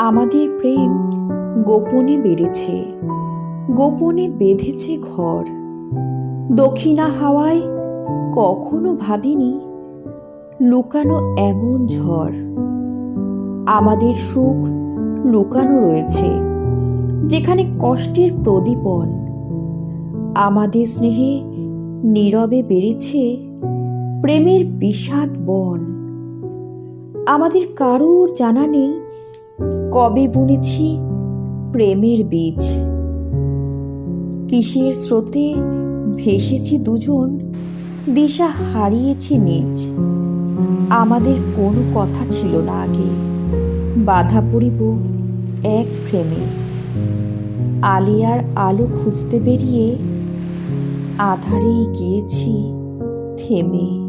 আমাদের প্রেম গোপনে বেড়েছে, গোপনে বেঁধেছে ঘর। দক্ষিণা হাওয়ায় কখনো ভাবিনি লুকানো এমন ঝড়। আমাদের সুখ লুকানো রয়েছে, যেখানে কষ্টের প্রদীপন। আমাদের স্নেহে নীরবে বেড়েছে প্রেমের বিষাদ বন। আমাদের কারোর জানা নেই কবে বুনেছি প্রেমের বীজ? কিসের স্রোতে ভেসেছি দুজন, দিশা হারিয়েছি নিজ। আমাদের কোনো কথা ছিল না আগে, বাধা পড়িব এক প্রেমে। আলিয়ার আলো খুঁজতে বেরিয়ে আধারেই গিয়েছি থেমে।